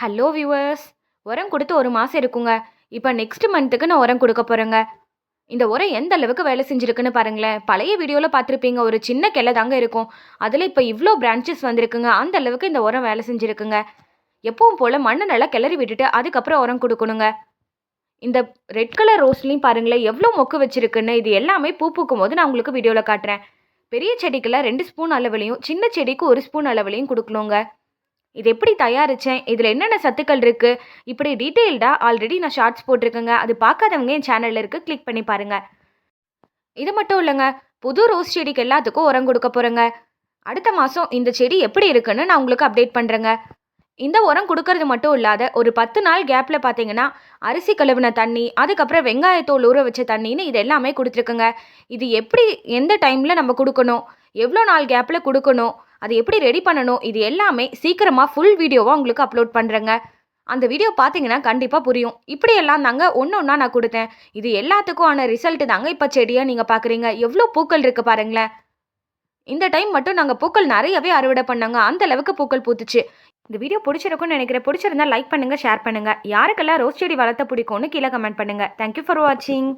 Hello viewers உரம் கொடுத்து ஒரு மாதம் இருக்குங்க. இப்போ நெக்ஸ்ட் மந்த்துக்கு நான் உரம் கொடுக்க போகிறேங்க இந்த உரம் எந்த அளவுக்கு வேலை செஞ்சுருக்குன்னு பாருங்களேன். பழைய வீடியோவில் பார்த்துருப்பீங்க ஒரு சின்ன கிளை தாங்க இருக்கும். அதில் இப்போ இவ்வளோ பிரான்ச்சஸ் வந்திருக்குங்க. அந்த அளவுக்கு இந்த உரம் வேலை செஞ்சுருக்குங்க. எப்பவும் போல் மண்ணை நல்லா கிளறி விட்டுட்டு அதுக்கப்புறம் உரம் கொடுக்கணுங்க. இந்த ரெட் கலர் ரோஸ்லையும் பாருங்களேன் எவ்வளோ மொக்கு வச்சிருக்குன்னு. இது எல்லாமே பூ பூக்கும் போது நான் உங்களுக்கு வீடியோவில் காட்டுறேன். பெரிய செடிக்கெல்லாம் ரெண்டு ஸ்பூன் அளவுலையும் சின்ன செடிக்கு ஒரு ஸ்பூன் அளவுலையும் கொடுக்கணுங்க. இது எப்படி தயாரித்தேன் இதில் என்னென்ன சத்துக்கள் இருக்குது இப்படி டீட்டெயில்டாக ஆல்ரெடி நான் ஷார்ட்ஸ் போட்டிருக்கேங்க. அது பார்க்காதவங்க என் சேனலில் இருக்குது கிளிக் பண்ணி பாருங்கள் இது மட்டும் இல்லைங்க. புது ரோஸ் செடிக்கு எல்லாத்துக்கும் உரம் கொடுக்க போகிறேங்க அடுத்த மாதம் இந்த செடி எப்படி இருக்குன்னு நான் உங்களுக்கு அப்டேட் பண்ணுறேங்க இந்த உரம் கொடுக்கறது மட்டும் இல்லாத ஒரு பத்து நாள் கேப்பில் பார்த்தீங்கன்னா அரிசி கழுவின தண்ணி அதுக்கப்புறம் வெங்காயத்தோல் ஊற வச்ச தண்ணின்னு இது எல்லாமே கொடுத்துருக்குங்க. இது எப்படி எந்த டைமில் நம்ம கொடுக்கணும்? எவ்வளோ நாள் கேப்பில் கொடுக்கணும்? அது எப்படி ரெடி பண்ணணும்? இது எல்லாமே சீக்கிரமாக ஃபுல் வீடியோவாக உங்களுக்கு அப்லோட் பண்ணுறேங்க அந்த வீடியோ பார்த்தீங்கன்னா கண்டிப்பாக புரியும். இப்படியெல்லாம் தாங்க ஒன்று ஒன்றா நான் கொடுத்தேன். இது எல்லாத்துக்கும் ஆன ரிசல்ட் தாங்க இப்போ செடியாக நீங்கள் பார்க்குறீங்க எவ்வளோ பூக்கள் இருக்குது பாருங்களேன். இந்த டைம் மட்டும் நாங்கள் பூக்கள் நிறையவே அறுவடை பண்ணாங்க. அந்த அளவுக்கு பூக்கள் பூத்துச்சு. இந்த வீடியோ பிடிச்சிருக்கும்னு நினைக்கிறேன். பிடிச்சிருந்தா லைக் பண்ணுங்கள் ஷேர் பண்ணுங்கள் யாருக்கெல்லாம் ரோஸ் செடி வளர்த்த பிடிக்கும்னு கீழே கமெண்ட் பண்ணுங்கள் தேங்க்யூ ஃபார் வாட்சிங்